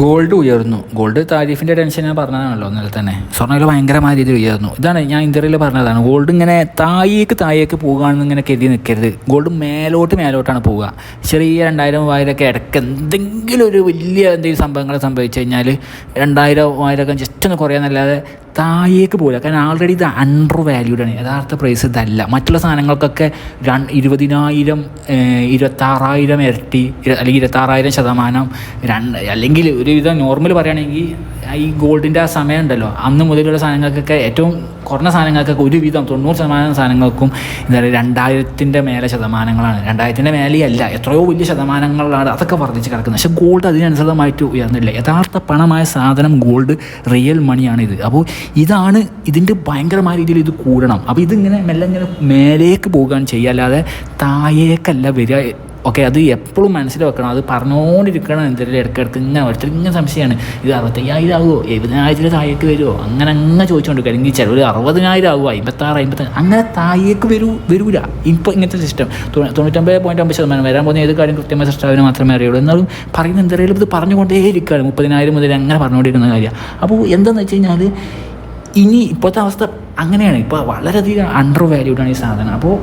Gold ഉയർന്നു. Gold താരിഫിന്റെ tension ഞാൻ പറഞ്ഞതാണല്ലോ ഇന്നലെ തന്നെ. സ്വർണവില ഭയങ്കരമായ രീതിയിൽ ഉയർന്നു. ഇതാണ് ഞാൻ ഇന്ത്യയിൽ പറഞ്ഞതാണ്. ഗോൾഡ് ഇങ്ങനെ താഴേക്ക് താഴേക്ക് പോകുകയാണെന്ന് ഇങ്ങനെ കരുതി നിൽക്കരുത് ഗോൾഡ് മേലോട്ട് മേലോട്ടാണ് പോവുക. ചെറിയ രണ്ടായിരം മൂവായിരമൊക്കെ ഇടയ്ക്ക് എന്തെങ്കിലും ഒരു വലിയ എന്തെങ്കിലും സംഭവങ്ങൾ സംഭവിച്ചു കഴിഞ്ഞാൽ രണ്ടായിരം മൂവായിരമൊക്കെ ജസ്റ്റ് ഒന്ന് കുറയാന്നല്ലാതെ താഴേക്ക് പോകില്ല കാരണം ആൾറെഡി ഇത് അണ്ടർ വാല്യൂഡ് ആണ്. യഥാർത്ഥ പ്രൈസ് ഇതല്ല. മറ്റുള്ള സാധനങ്ങൾക്കൊക്കെ രണ്ട് ഇരുപതിനായിരം ഇരുപത്താറായിരം ഇരട്ടി അല്ലെങ്കിൽ ഇരുപത്താറായിരം ശതമാനം രണ്ട് അല്ലെങ്കിൽ ഒരുവിധം നോർമൽ പറയുകയാണെങ്കിൽ ഈ ഗോൾഡിന്റെ ആ സമയം ഉണ്ടല്ലോ. അന്ന് മുതലുള്ള സാധനങ്ങൾക്കൊക്കെ ഏറ്റവും കുറഞ്ഞ സാധനങ്ങൾക്കൊക്കെ ഒരുവിധം തൊണ്ണൂറ് ശതമാനം സാധനങ്ങൾക്കും എന്താ പറയുക രണ്ടായിരത്തിന്റെ മേലെ ശതമാനങ്ങളാണ്. രണ്ടായിരത്തിന്റെ മേലെയല്ല എത്രയോ വലിയ ശതമാനങ്ങളാണ് അതൊക്കെ വർദ്ധിച്ച് കിടക്കുന്നത്. പക്ഷേ ഗോൾഡ് അതിനനുസൃതമായിട്ട് ഉയർന്നില്ല. യഥാർത്ഥ പണമായ സാധനം ഗോൾഡ് റിയൽ മണിയാണ് ഇത് അപ്പോൾ ഇതാണ് ഇതിന്റെ ഭയങ്കരമായ രീതിയിൽ ഇത് കൂടണം. അപ്പോൾ ഇതിങ്ങനെ മെല്ലെ ഇങ്ങനെ മേലേക്ക് പോകുകയാണ് ചെയ്യുക. അല്ലാതെ താഴേക്കല്ല വരിക. ഓക്കെ അത് എപ്പോഴും മനസ്സിൽ വെക്കണം. അത് പറഞ്ഞുകൊണ്ടിരിക്കണം എന്തെങ്കിലും ഇടയ്ക്കിടയ്ക്ക് ഇങ്ങനെ ഓരോരുത്തർ ഇങ്ങനെ സംശയമാണ്. ഇത് അറുപത്തയ്യായിരം ആകുമോ എഴുപതിനായിരത്തിൽ താഴേക്ക് വരുമോ? അങ്ങനെ അങ്ങനെ ചോദിച്ചുകൊണ്ട് അല്ലെങ്കിൽ ചിലവർ അറുപതിനായിരം ആകുമോ അമ്പത്താറ് അമ്പത്തി അങ്ങനെ താഴേക്ക് വരൂ വരൂല. ഇപ്പോൾ ഇങ്ങനത്തെ സിസ്റ്റം തൊണ്ണൂറ്റമ്പത് പോയിന്റ് അമ്പത് ശതമാനം. വരാൻ പോകുന്ന ഏത് കാര്യം കൃത്യമായ സൃഷ്ടാവിന് മാത്രമേ അറിയുള്ളൂ. എന്നാലും പറയുന്ന എന്തെങ്കിലും ഇത് പറഞ്ഞുകൊണ്ടേ ഇരിക്കുകയാണ് മുപ്പതിനായിരം മുതൽ അങ്ങനെ പറഞ്ഞുകൊണ്ടിരിക്കുന്ന കാര്യം. അപ്പോൾ എന്താണെന്ന് വെച്ച് കഴിഞ്ഞാൽ ഇനി ഇപ്പോഴത്തെ അവസ്ഥ അങ്ങനെയാണ്. ഇപ്പോൾ വളരെയധികം അണ്ടർ വാല്യൂഡാണ് ഈ സാധനം. അപ്പോൾ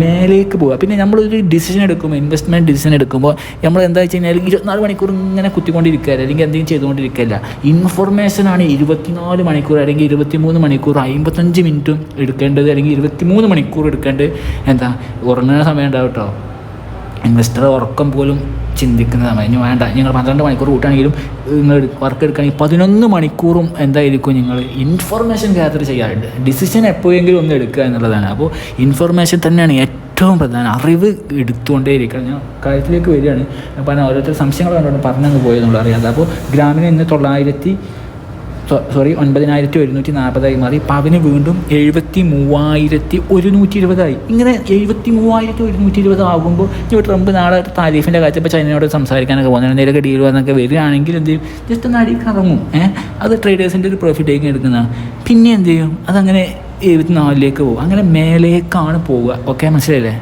മേലേക്ക് പോവുക. പിന്നെ നമ്മളൊരു ഡിസിഷൻ എടുക്കുമ്പോൾ ഇൻവെസ്റ്റ്മെന്റ് ഡിസിഷൻ എടുക്കുമ്പോൾ നമ്മൾ എന്താ വെച്ച് കഴിഞ്ഞാൽ ഇരുപത്തിനാല് മണിക്കൂർ ഇങ്ങനെ കുത്തിക്കൊണ്ടിരിക്കുക അല്ലെങ്കിൽ എന്തെങ്കിലും ചെയ്തുകൊണ്ടിരിക്കില്ല ഇൻഫർമേഷനാണ് ഇരുപത്തിനാല് മണിക്കൂർ അല്ലെങ്കിൽ ഇരുപത്തിമൂന്ന് മണിക്കൂർ അമ്പത്തഞ്ച് മിനിറ്റും എടുക്കേണ്ടത് അല്ലെങ്കിൽ ഇരുപത്തിമൂന്ന് മണിക്കൂർ എടുക്കേണ്ടത് എന്താ? ഉറങ്ങുന്ന സമയം ഉണ്ടാവും കേട്ടോ ഇൻവെസ്റ്റർ ഉറക്കം പോലും ചിന്തിക്കുന്ന സമയം ഇനി വേണ്ട. നിങ്ങൾ പന്ത്രണ്ട് മണിക്കൂർ കൂട്ടുകയാണെങ്കിലും നിങ്ങൾ വർക്ക് എടുക്കുകയാണെങ്കിൽ പതിനൊന്ന് മണിക്കൂറും എന്തായിരിക്കും നിങ്ങൾ ഇൻഫർമേഷൻ ഗ്യാദർ ചെയ്യാറുണ്ട്. ഡിസിഷൻ എപ്പോഴെങ്കിലും ഒന്ന് എടുക്കുക എന്നുള്ളതാണ്. അപ്പോൾ ഇൻഫർമേഷൻ തന്നെയാണ് ഏറ്റവും പ്രധാനം. അറിവ് എടുത്തുകൊണ്ടേയിരിക്കണം. ഞാൻ കാര്യത്തിലേക്ക് വരികയാണ്. ഞാൻ ഓരോരുത്തർ സംശയങ്ങൾ കണ്ടുകൊണ്ട് പറഞ്ഞു പോയെന്നുള്ള അറിയാതെ അപ്പോൾ ഗ്രാമിന് ഇന്ന് തൊള്ളായിരത്തി സോറി ഒൻപതിനായിരത്തി ഒരുന്നൂറ്റി നാൽപ്പതായി മാറി പവന് വീണ്ടും എഴുപത്തി മൂവായിരത്തി ഒരുന്നൂറ്റി ഇരുപതായി ഇങ്ങനെ എഴുപത്തി മൂവായിരത്തി ഒരുന്നൂറ്റി ഇരുപത് ആകുമ്പോൾ ഇപ്പോൾ ട്രംപ് നാളെ താരീഫിന്റെ കാര്യത്തിൽ ഇപ്പോൾ ചൈനയോട് സംസാരിക്കാനൊക്കെ പോകുന്നത് എന്തെങ്കിലുമൊക്കെ ഡീൽ വന്നൊക്കെ വരികയാണെങ്കിൽ എന്ത് ചെയ്യും? ജസ്റ്റ് ഒന്ന് അടി കറങ്ങും. ഏഹ് അത് ട്രേഡേഴ്സിന്റെ ഒരു പ്രോഫിറ്റ് ടേക്കിംഗ് എടുക്കുന്നതാണ് പിന്നെ എന്ത് ചെയ്യും? അതങ്ങനെ എഴുപത്തി നാലിലേക്ക് പോകും. അങ്ങനെ മേലേക്കാണ് പോവുക. ഓക്കെ മനസ്സിലായില്ലേ?